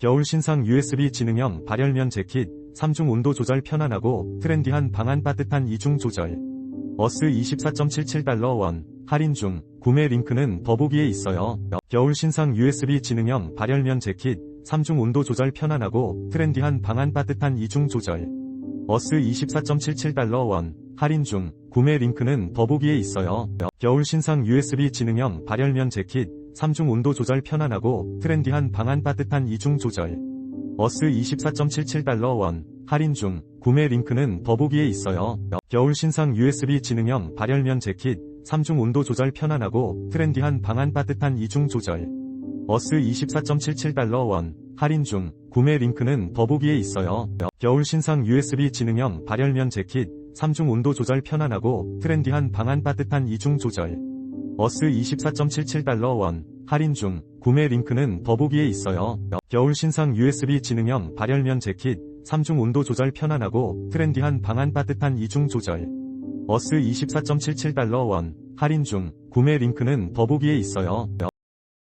겨울 신상 USB 지능형 발열면 재킷 3중 온도 조절 편안하고 트렌디한 방안 따뜻한 이중 조절. 어스 24.77달러 원 할인 중 구매 링크는 더보기에 있어요. 겨울 신상 USB 지능형 발열면 재킷 3중 온도 조절 편안하고 트렌디한 방안 따뜻한 이중 조절. 어스 24.77달러 원 할인 중 구매 링크는 더보기에 있어요. 겨울 신상 USB 지능형 발열면 재킷 3중 온도 조절 편안하고 트렌디한 방안 따뜻한 이중 조절. 어스 24.77달러 원 할인 중 구매 링크는 더보기에 있어요. 겨울 신상 USB 지능형 발열면 재킷 3중 온도 조절 편안하고 트렌디한 방안 따뜻한 이중 조절. 어스 24.77달러 원 할인 중 구매 링크는 더보기에 있어요. 겨울 신상 USB 지능형 발열면 재킷 3중 온도 조절 편안하고 트렌디한 방안 따뜻한 이중 조절. 어스 24.77달러 원 할인 중 구매 링크는 더보기에 있어요. 겨울 신상 USB 지능형 발열면 재킷 3중 온도 조절 편안하고 트렌디한 방안 따뜻한 이중 조절. 어스 24.77달러 원 할인 중 구매 링크는 더보기에 있어요.